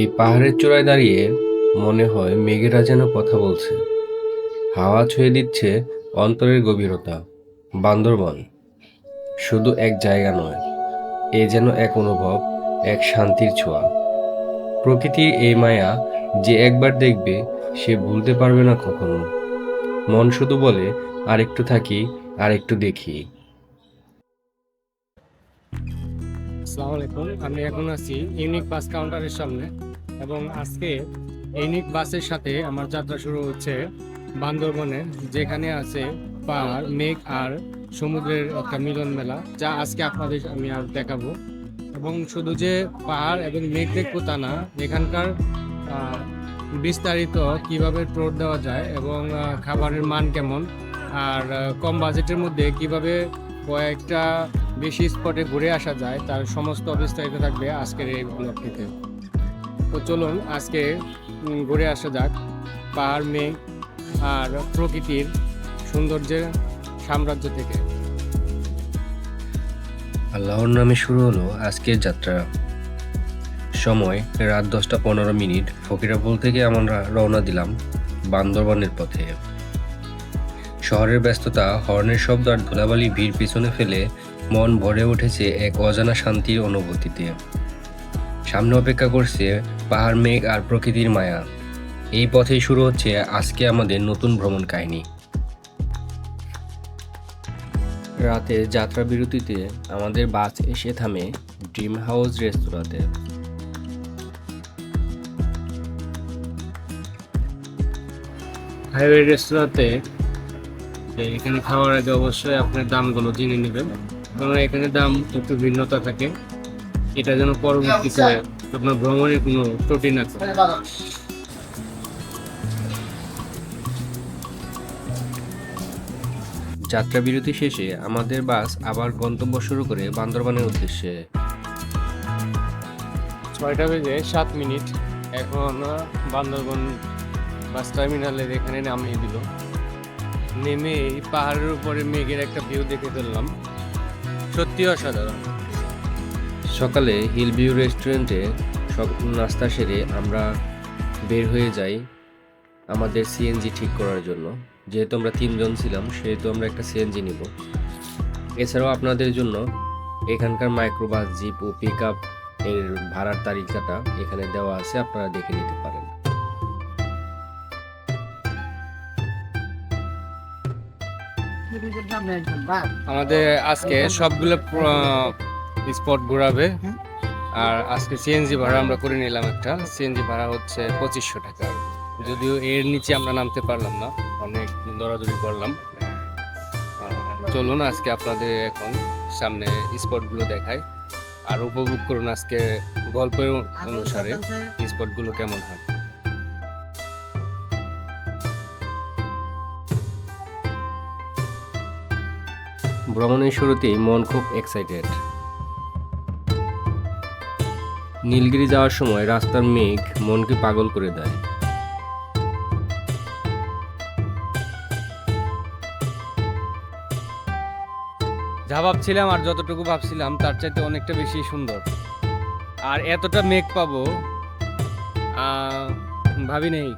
এই পাহাড়ের চূড়ায় দাঁড়িয়ে মনে হয় মেঘেরা যেন কথা বলছে। হাওয়া ছুঁয়ে দিচ্ছে অন্তরের গভীরতা। বান্দরবন শুধু এক জায়গা নয়, এ যেন এক অনুভব, এক শান্তির ছোঁয়া। প্রকৃতির এই মায়া যে একবার দেখবে, সে ভুলতে পারবে না কখনো। মন শুধু বলে, আরেকটু থাকি, আরেকটু দেখি। আসসালামু আলাইকুম, আমি এখন আছি ইউনিক বাস কাউন্টারের সামনে। এবং আজকে ইউনিক বাসের সাথে আমার যাত্রা শুরু হচ্ছে বান্দরবনে, যেখানে আছে পাহাড়, মেঘ আর সমুদ্রের একটা মিলন মেলা, যা আজকে আপনাদের আমি আর দেখাবো। এবং শুধু যে পাহাড় এবং মেঘ দেখব তা না, এখানকার বিস্তারিত কীভাবে টোর দেওয়া যায় এবং খাবারের মান কেমন, আর কম বাজেটের মধ্যে কীভাবে কয়েকটা বেশি স্পটে ঘুরে আসা যায়, তার সমস্ত বিস্তারিত থাকবে আজকের এই ব্লগটিতে তো চলুন আজকে ঘুরে আসা যাক। পাহাড়, মেঘ আর প্রকৃতির সৌন্দর্যের সাম্রাজ্য থেকে। আল্লাহর নামে শুরু হলো আজকের যাত্রা। সময়, রাত দশটা পনেরো মিনিট। ফকিরাপুল থেকে আমরা রওনা দিলাম বান্দরবানের পথে। শহরের ব্যস্ততা, হর্নের শব্দ আর ধুলাবালি ভিড় পিছনে ফেলে মন ভরে উঠেছে এক অজানা শান্তির অনুভূতিতে। সামনে অপেক্ষা করছে পাহাড় মেঘ আর প্রকৃতির মায়া। এই পথেই শুরু হচ্ছে আজকে আমাদের নতুন ভ্রমণ কাহিনী। রাতে যাত্রা বিরতিতে আমাদের বাস এসে থামে ড্রিম হাউস রেস্তোরাঁতে। হাইওয়ে রেস্তোরাঁতে এখানে খাওয়ার আগে অবশ্যই আপনার দামগুলো জেনে নেবেন। কারণ এখানে দাম একটু ভিন্নতা থাকে। এটা যেন পরবর্তীতে আপনার ভ্রমণের কোনো ত্রুটি না করে যাত্রা বিরতি শেষে আমাদের বাস আবার গন্তব্য শুরু করে বান্দরবানের উদ্দেশ্যে। ছয়টা বেজে সাত মিনিট। এখন বান্দরবন বাস টার্মিনালের এখানে নামিয়ে দিল। নেমে এই পাহাড়ের উপরে মেঘের একটা ভিউ দেখে ফেললাম। সত্যি অসাধারণ। সকালে হিল ভিউ রেস্টুরেন্টে সব নাস্তা সেরে আমরা বের হয়ে যাই আমাদের সিএনজি ঠিক করার জন্য। যেহেতু আমরা তিনজন ছিলাম, সেহেতু আমরা একটা সিএনজি নিব। এছাড়াও আপনাদের জন্য এখানকার মাইক্রোবাস জিপ ও পিক আপ এর ভাড়ার তালিকাটা এখানে দেওয়া আছে, আপনারা দেখে নিতে পারেন। আমাদের আজকে সবগুলো স্পট ঘোরাবে। আর আজকে সিএনজি ভাড়া আমরা করে নিলাম একটা। সিএনজি ভাড়া হচ্ছে পঁচিশশো টাকা। যদিও এর নিচে আমরা নামতে পারলাম না অনেক দৌড়াদৌড়ি করলাম। চলুন আজকে আপনাদের এখন সামনে স্পটগুলো দেখায় আর উপভোগ করুন আজকে গল্পের অনুসারে স্পটগুলো কেমন হয়। ভ্রমণের শুরুতেই মন খুব এক্সাইটেড নীলগিরি যাওয়ার সময় রাস্তার মেঘ মনকে পাগল করে দেয়। যা ভাবছিলাম আর যতটুকু ভাবছিলাম, তার চাইতে অনেকটা বেশি সুন্দর। আর এতটা মেঘ পাবো ভাবি নেই।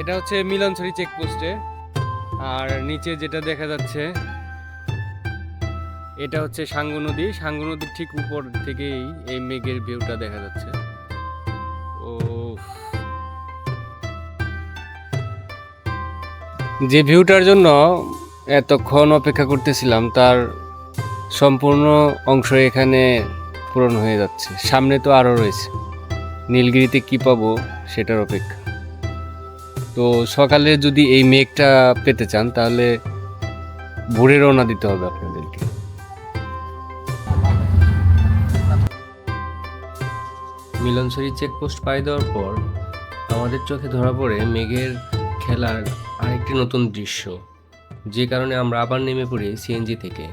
এটা হচ্ছে মিলনছড়ি চেকপোস্টে আর নিচে যেটা দেখা যাচ্ছে, এটা হচ্ছে সাঙ্গু নদী। সাঙ্গু নদীর ঠিক উপর থেকেই এই মেঘের ভিউটা দেখা যাচ্ছে। ও যে ভিউটার জন্য এতক্ষণ অপেক্ষা করতেছিলাম, তার সম্পূর্ণ অংশ এখানে পূরণ হয়ে যাচ্ছে। সামনে তো আরও রয়েছে। নীলগিরিতে কি পাবো সেটার অপেক্ষা। তো সকালে যদি এই মেঘটা পেতে চান, তাহলে ভোরে রওনা দিতে হবে আপনাদেরকে। মিলনছড়ি চেকপোস্ট পাড়ি দেওয়ার পর আমাদের চোখে ধরা পড়ে মেঘের খেলার আরেকটি নতুন দৃশ্য, যে কারণে আমরা আবার নেমে পড়ি সিএনজি থেকে।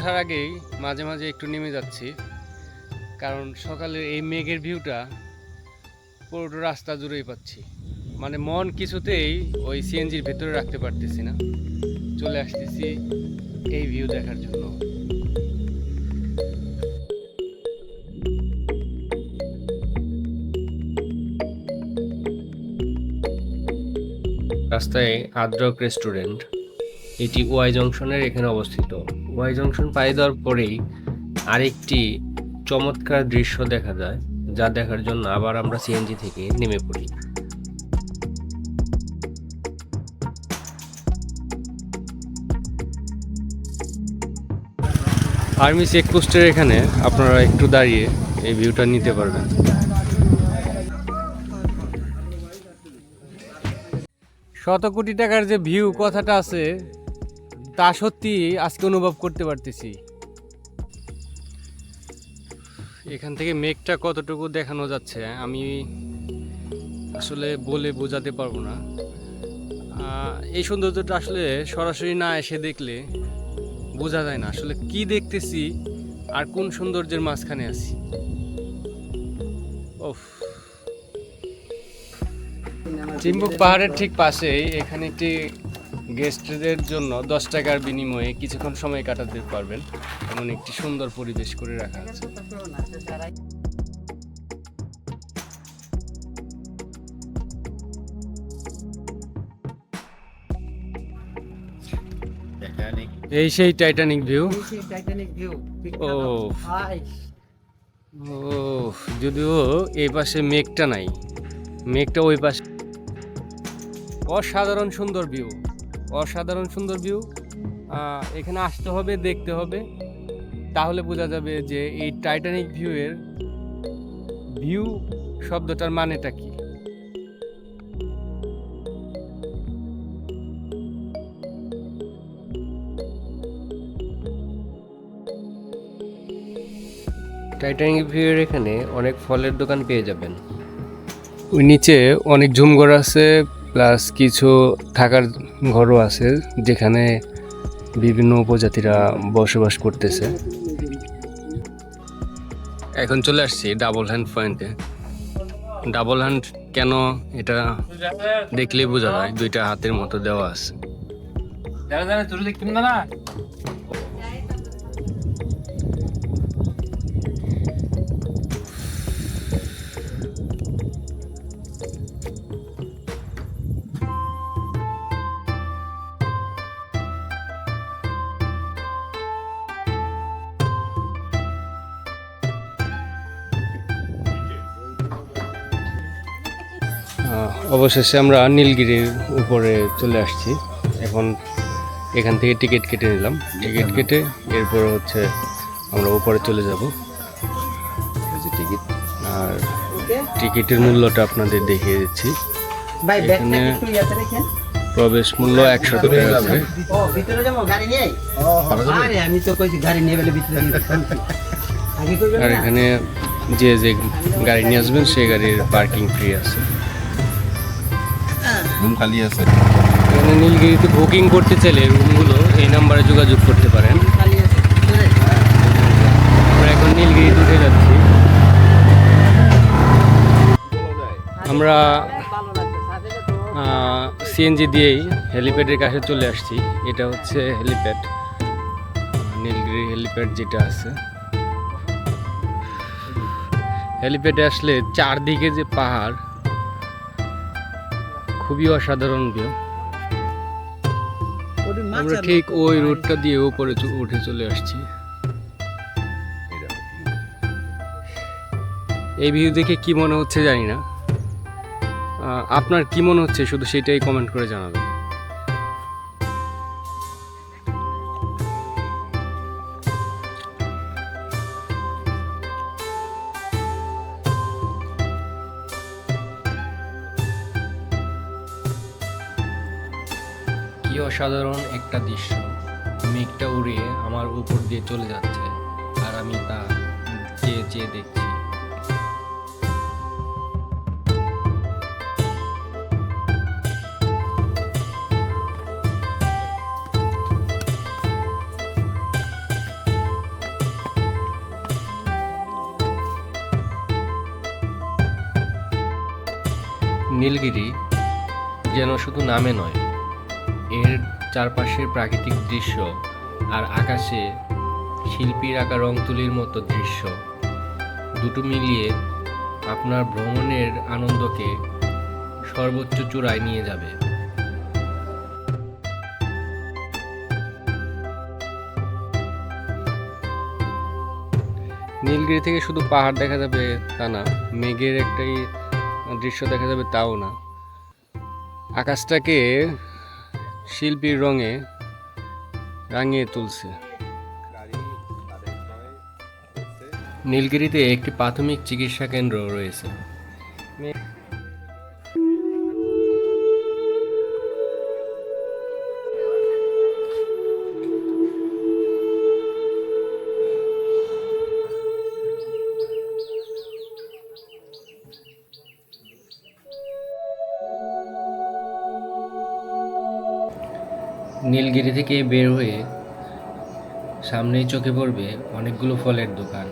ওঠার আগেই মাঝে মাঝে একটু নেমে যাচ্ছি। কারণ সকালের এই মেঘের ভিউটা পুরোটা রাস্তা জুড়েই পাচ্ছি। মানে মন কিছুতেই ওই সিএনজির ভেতরে রাখতে পারতেছি না। চলে আসতেছি এই ভিউ দেখার জন্য। রাস্তায় আদ্রক রেস্টুরেন্ট। এটি ওয়াই জংশনের এখানে অবস্থিত। ওয়াই জংশন পাড়ি দেওয়ার পরেই আরেকটি চমৎকার দৃশ্য দেখা যায়, যা দেখার জন্য আবার আমরা সিএনজি থেকে নেমে পড়ি। আর্মি চেকপোস্টের এখানে আপনারা একটু দাঁড়িয়ে এই ভিউটা নিতে পারবেন। শত কোটি টাকার যে ভিউ কথাটা আছে তা সত্যি আজকে অনুভব করতে পারতেছি। এখান থেকে মেঘটা কতটুকু দেখানো যাচ্ছে আমি আসলে বলে বোঝাতে পারব না। এই সৌন্দর্যটা আসলে সরাসরি না এসে দেখলে বোঝা যায় না আসলে কি দেখতেছি আর কোন সৌন্দর্যের মাঝখানে আছি। ওফ। চিম্বুক পাহাড়ের ঠিক পাশেই এখানে একটি গেস্টদের জন্য দশ টাকার বিনিময়ে কিছুক্ষণ সময় কাটাতে পারবেন। এমন একটি সুন্দর পরিবেশ করে রাখা আছে। এই সেই টাইটানিক ভিউ ও ও যদিও এই পাশে মেঘটা নাই। মেঘটা ওই পাশে। অসাধারণ সুন্দর ভিউ অসাধারণ সুন্দর ভিউ এখানে আসতে হবে, দেখতে হবে। তাহলে বোঝা যাবে যে এই টাইটানিক ভিউয়ের ভিউ শব্দটার মানেটা কি। টাইটানিক ভিউয়ের এখানে অনেক ফলের দোকান পেয়ে যাবেন। ওই নিচে অনেক ঝুমঘর আছে প্লাস কিছু থাকার ঘরও আছে যেখানে বিভিন্ন উপজাতিরা বসবাস করতেছে। এখন চলে আসছি ডাবল হ্যান্ড পয়েন্টে ডাবল হ্যান্ড কেন এটা দেখলেই বোঝা যায় দুইটা হাতের মতো দেওয়া আছে। অবশেষে আমরা নীলগিরির উপরে চলে আসছি। এখন এখান থেকে টিকিট কেটে নিলাম। টিকিট কেটে এরপর হচ্ছে আমরা উপরে চলে যাব। টিকিট আর টিকিটের মূল্যটা আপনাদের দেখিয়ে দিচ্ছি। এখানে- প্রবেশ মূল্য একশো টাকা আছে। ও ভিতরে যাব? গাড়ি নিয়ে আরে আমি তো কইছি গাড়ি নিয়ে বলে ভিতরে নিয়ে শুনছি। আগে করবেন আর এখানে যে যে গাড়ি নিয়ে আসবেন সেই গাড়ির পার্কিং ফ্রি আছে। রুম খালি আছে। এখানে নীলগিরিতে বুকিং করতে চাইলে রুমগুলো এই নাম্বারে যোগাযোগ করতে পারেন। খালি আছে ভিতরে? আমরা এখন নীলগিরিতে উঠে যাচ্ছি। আমরা ভালো লাগছে সাথে সিএনজি দিয়েই হেলিপ্যাডের কাছে চলে আসছি। এটা হচ্ছে হেলিপ্যাড নীলগিরি হেলিপ্যাড যেটা আছে। হেলিপ্যাডে আসলে চারদিকে যে পাহাড় খুবই অসাধারণ ভিউ আমরা ঠিক ওই রোডটা দিয়ে উপরে উঠে চলে আসছি। এই ভিউ দেখে কি মনে হচ্ছে জানি না। আপনার কি মনে হচ্ছে? শুধু সেটাই কমেন্ট করে জানাবেন। অসাধারণ একটা দৃশ্য। মেঘটা উড়িয়ে আমার উপর দিয়ে চলে যাচ্ছে আর আমি তা চেয়ে চেয়ে দেখছি। নীলগিরি যেন শুধু নামে নয় এর চারপাশের প্রাকৃতিক দৃশ্য আর আকাশে শিল্পীর আঁকা রং তুলির মতো দৃশ্য দুটো মিলিয়ে আপনার ভ্রমণের আনন্দকে সর্বোচ্চ চূড়ায় নিয়ে যাবে। নীলগিরি থেকে শুধু পাহাড় দেখা যাবে তা না, মেঘের একটাই দৃশ্য দেখা যাবে তাও না। আকাশটাকে শিল্পীর রঙে রাঙিয়ে তুলছে। নীলগিরিতে একটি প্রাথমিক চিকিৎসা কেন্দ্র রয়েছে। নীলগিরি থেকে বের হয়ে সামনেই চোখে পড়বে অনেকগুলো ফলের দোকান।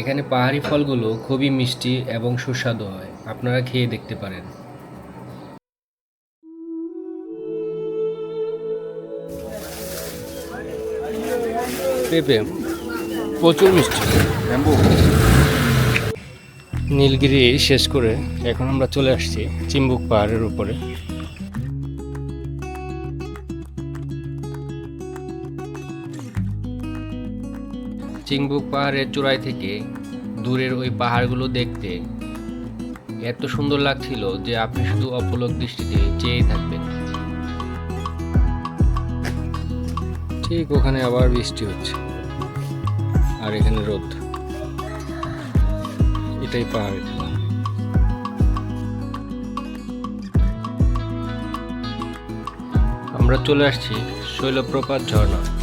এখানে পাহাড়ি ফলগুলো খুবই মিষ্টি এবং সুস্বাদু হয়। আপনারা খেয়ে দেখতে পারেন। পেঁপে প্রচুর মিষ্টি। নীলগিরি শেষ করে এখন আমরা চলে আসছি চিম্বুক পাহাড়ের উপরে। চিংবুক পাহাড়ের চূড়ায় থেকে দূরের ওই পাহাড়গুলো দেখতে এত সুন্দর লাগছিল যে আপনি শুধু অপলক দৃষ্টিতে চেয়েই থাকবেন ঠিক ওখানে আবার বৃষ্টি হচ্ছে। আর এখানে রোদ। এটাই পাহাড় আমরা চলে আসছি শৈলপ্রপাত ঝর্ণা।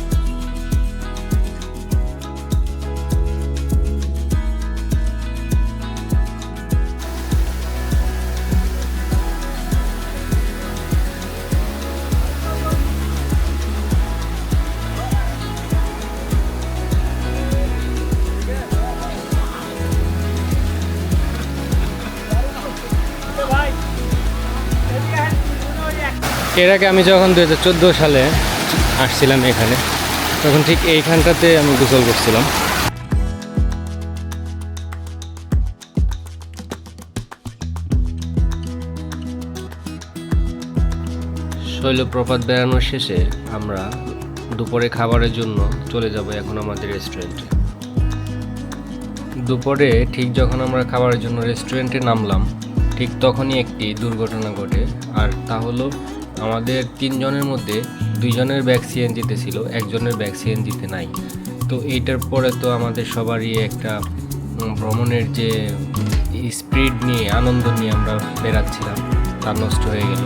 এর আগে আমি যখন দু হাজার চোদ্দ সালে আসছিলাম এখানে, তখন ঠিক এইখানটাতে আমি গোসল করছিলাম। শৈলপ্রপাত বেড়ানোর শেষে আমরা দুপুরে খাবারের জন্য চলে যাব এখন আমাদের রেস্টুরেন্টে। দুপুরে ঠিক যখন আমরা খাবারের জন্য রেস্টুরেন্টে নামলাম, ঠিক তখনই একটি দুর্ঘটনা ঘটে, আর তা হলো আমাদের তিনজনের মধ্যে দুইজনের ব্যাগ সিএনজিতে ছিল, একজনের ব্যাগ সিএনজিতে নাই। তো এইটার পরে তো আমাদের সবারই একটা ভ্রমণের যে স্পিড নিয়ে, আনন্দ নিয়ে আমরা বেরাচ্ছিলাম তা নষ্ট হয়ে গেল।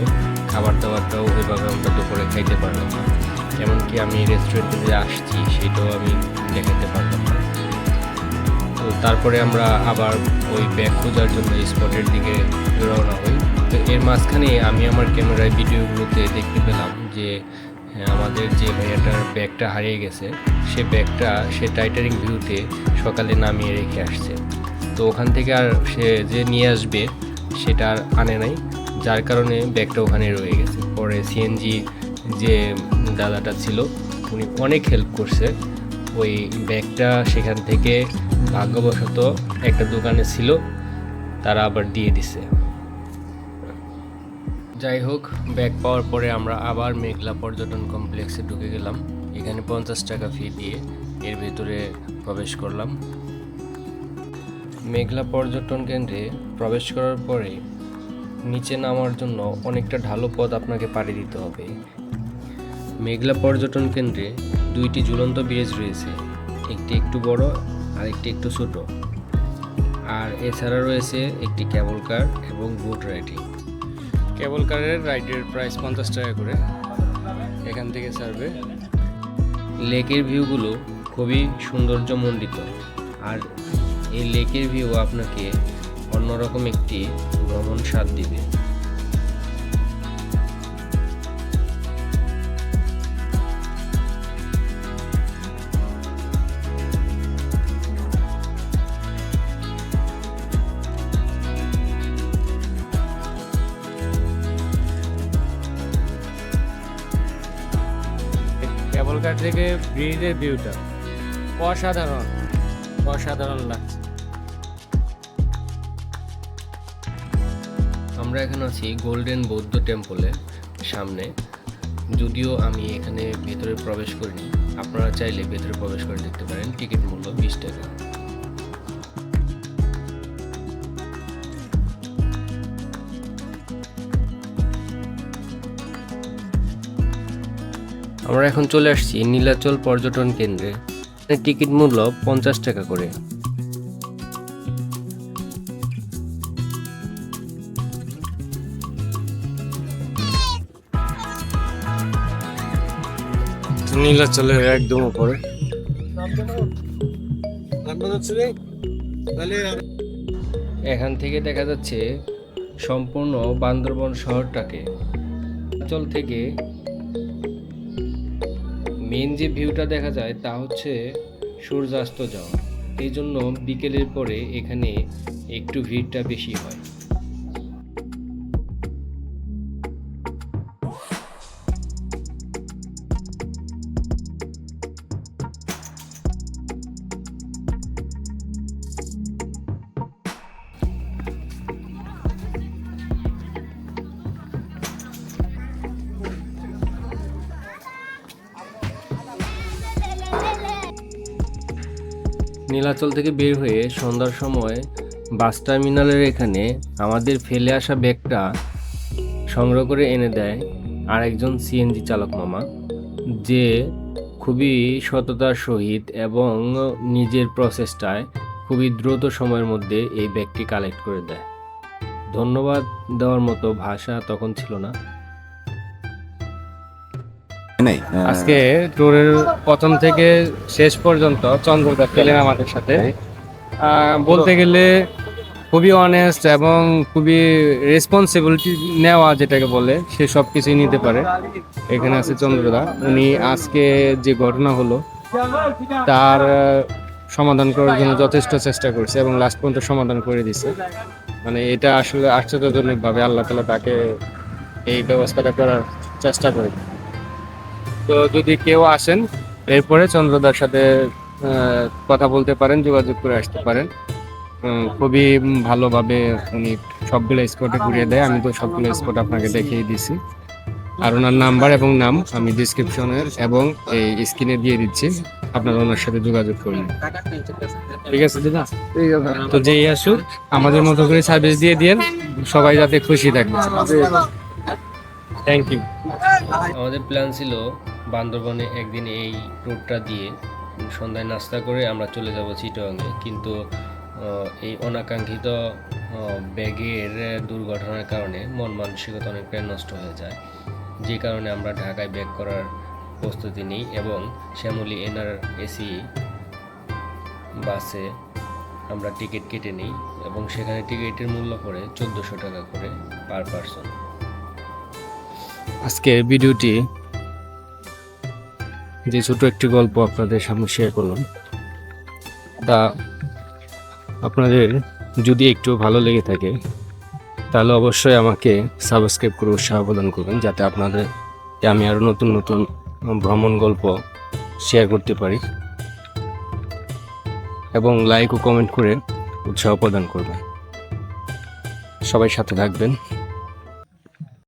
খাবার দাবারটাও ওইভাবে আমরা দুপুরে খাইতে পারলাম না। এমনকি আমি রেস্টুরেন্টে যে আসছি, সেটাও আমি দেখাতে পারলাম না। তো তারপরে আমরা আবার ওই ব্যাগ খোঁজার জন্য স্পটের দিকে রওনা হই। তো এর মাঝখানে আমি আমার ক্যামেরায় ভিডিওগুলোতে দেখতে পেলাম যে হ্যাঁ, আমাদের যে ভাইয়াটার ব্যাগটা হারিয়ে গেছে সে ব্যাগটা সে টাইটারিং ভিউতে সকালে নামিয়ে রেখে আসছে। তো ওখান থেকে আর সে যে নিয়ে আসবে সেটা আর আনে নাই যার কারণে ব্যাগটা ওখানে রয়ে গেছে। পরে সিএনজি যে দাদাটা ছিল উনি অনেক হেল্প করছে। ওই ব্যাগটা সেখান থেকে ভাগ্যবশত একটা দোকানে ছিল তারা আবার দিয়ে দিছে। যাই হোক ব্যাগ পাওয়ার পরে আমরা আবার মেঘলা পর্যটন কমপ্লেক্সে ঢুকে গেলাম। এখানে পঞ্চাশ টাকা ফি দিয়ে এর ভিতরে প্রবেশ করলাম। মেঘলা পর্যটন কেন্দ্রে প্রবেশ করার পরে নিচে নামার জন্য অনেকটা ঢালু পথ আপনাকে পাড়ি দিতে হবে। মেঘলা পর্যটন কেন্দ্রে দুইটি ঝুলন্ত ব্রিজ রয়েছে, একটি একটু বড় আর একটি একটু ছোট। আর এছাড়া রয়েছে একটি ক্যাবল কার এবং বোট রাইডিং কেবল কারের রাইডের প্রাইস পঞ্চাশ টাকা করে। এখান থেকে ছাড়বে। লেকের ভিউগুলো খুবই সৌন্দর্যমণ্ডিত। আর এই লেকের ভিউ আপনাকে অন্যরকম একটি ভ্রমণ স্বাদ দিবে। থেকে ব্রিজের ভিউটা অসাধারণ। অসাধারণ লাগছে। আমরা এখন আছি গোল্ডেন বৌদ্ধ টেম্পলের সামনে। যদিও আমি এখানে ভেতরে প্রবেশ করিনি। আপনারা চাইলে ভেতরে প্রবেশ করে দেখতে পারেন। টিকিট মূল্য বিশ টাকা। আমরা এখন চলে আসছি নীলাচল পর্যটন কেন্দ্রে। টিকিট মূল্য পঞ্চাশ টাকা করে। নীলাচলের একদম উপরে। এখান থেকে দেখা যাচ্ছে সম্পূর্ণ বান্দরবন শহরটাকে। অঞ্চল থেকে মেন যে ভিউটা দেখা যায় তা হচ্ছে সূর্যাস্ত যাওয়া। এই জন্য বিকেলের পরে এখানে একটু ভিড়টা বেশি হয়। নীলাচল থেকে বের হয়ে সন্ধ্যার সময় বাস টার্মিনালের এখানে আমাদের ফেলে আসা ব্যাগটা সংগ্রহ করে এনে দেয় আরেকজন সিএনজি চালক মামা, যে খুবই সততার সহিত এবং নিজের প্রসেসটায় খুবই দ্রুত সময়ের মধ্যে এই ব্যাগটি কালেক্ট করে দেয়। ধন্যবাদ দেওয়ার মতো ভাষা তখন ছিল না। নেই। আজকে ট্যুরের প্রথম থেকে শেষ পর্যন্ত চন্দ্রদা পেলেন আমাদের সাথে। বলতে গেলে খুবই অনেস্ট এবং খুবই রেসপন্সিবিলিটি নেওয়া যেটাকে বলে সে সব কিছুই নিতে পারে। এখানে আছে চন্দ্রদা উনি আজকে যে ঘটনা হলো তার সমাধান করার জন্য যথেষ্ট চেষ্টা করছে এবং লাস্ট পর্যন্ত সমাধান করে দিছে মানে এটা আসলে আশ্চর্যজনক ভাবে আল্লাহ তালা তাকে এই ব্যবস্থাটা করার চেষ্টা করে তো যদি কেউ আসেন এরপরে চন্দ্রদার সাথে কথা বলতে পারেন যোগাযোগ করে আসতে পারেন। খুবই ভালোভাবে উনি সবগুলো স্পটে ঘুরিয়ে দেয়। আমি তো সবগুলো স্পট আপনাকে দেখিয়ে দিছি আর ওনার নাম্বার এবং নাম আমি ডিসক্রিপশনের এবং এই স্ক্রিনে দিয়ে দিচ্ছি। আপনারা ওনার সাথে যোগাযোগ করুন। ঠিক আছে দিদা? তো যেই আসুক আমাদের মতো করে সার্ভিস দিয়ে দিন সবাই যাতে খুশি থাকে। থ্যাংক ইউ আমাদের প্ল্যান ছিল বান্দরবনে একদিন এই ট্যুরটা দিয়ে সন্ধ্যায় নাস্তা করে আমরা চলে যাব চিটংয়ে কিন্তু এই অনাকাঙ্ক্ষিত ব্যাগের দুর্ঘটনার কারণে মন মানসিকতা অনেকটাই নষ্ট হয়ে যায়। যে কারণে আমরা ঢাকায় ব্যাক করার প্রস্তুতি নিই এবং শ্যামলী এনআর এসি বাসে আমরা টিকিট কেটে নিই এবং সেখানে টিকিটের মূল্য পড়ে চোদ্দোশো টাকা করে পার পারসন। আজকে ভিডিওটি যে ছোট একটি গল্প আপনাদের সামনে শেয়ার করলাম, তা আপনাদের যদি একটু ভালো লেগে থাকে, তাহলে অবশ্যই আমাকে সাবস্ক্রাইব করে উৎসাহ প্রদান করবেন, যাতে আপনাদের আমি আরও নতুন নতুন ভ্রমণ গল্প শেয়ার করতে পারি। এবং লাইক ও কমেন্ট করে উৎসাহ প্রদান করবেন। সবাই সাথে থাকবেন।